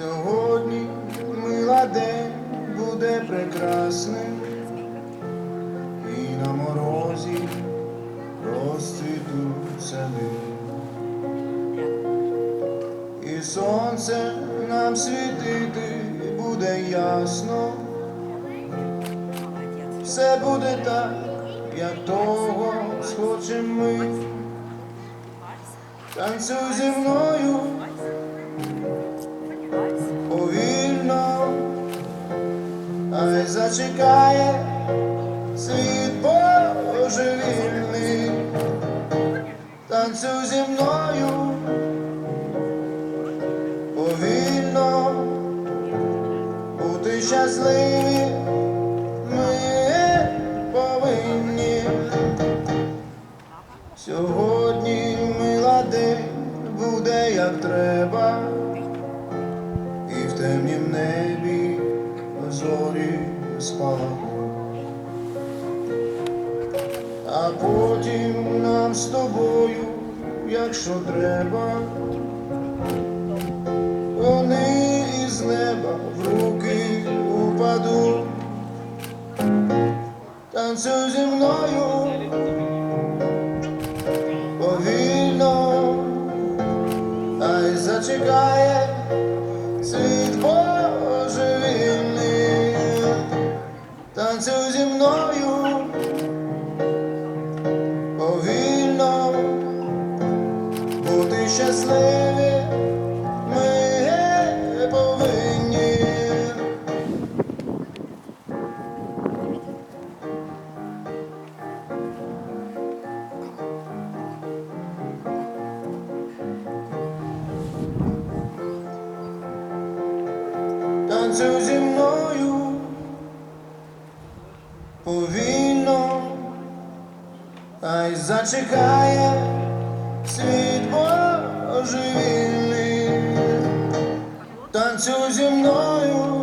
Сьогодні мила день буде прекрасний, і на морозі розцвітуть сади. І сонце нам світити буде ясно. Все буде так, як того схочемо ми. Танцюй зі мною. Ай зачекає світ божевільний. Танцюй зі мною повільно, бути щасливі ми повинні. Сьогодні мила день буде як треба, і в темнім небі зорі спалахнуть. А потім нам з тобою, якщо треба, вони із неба в руки упадуть. Танцюй зі мною повільно, ай зачекає світ щасливі ми повинні. Танцюй зі мною повільно, ай зачекає світ божевільний. Танцюй зі мною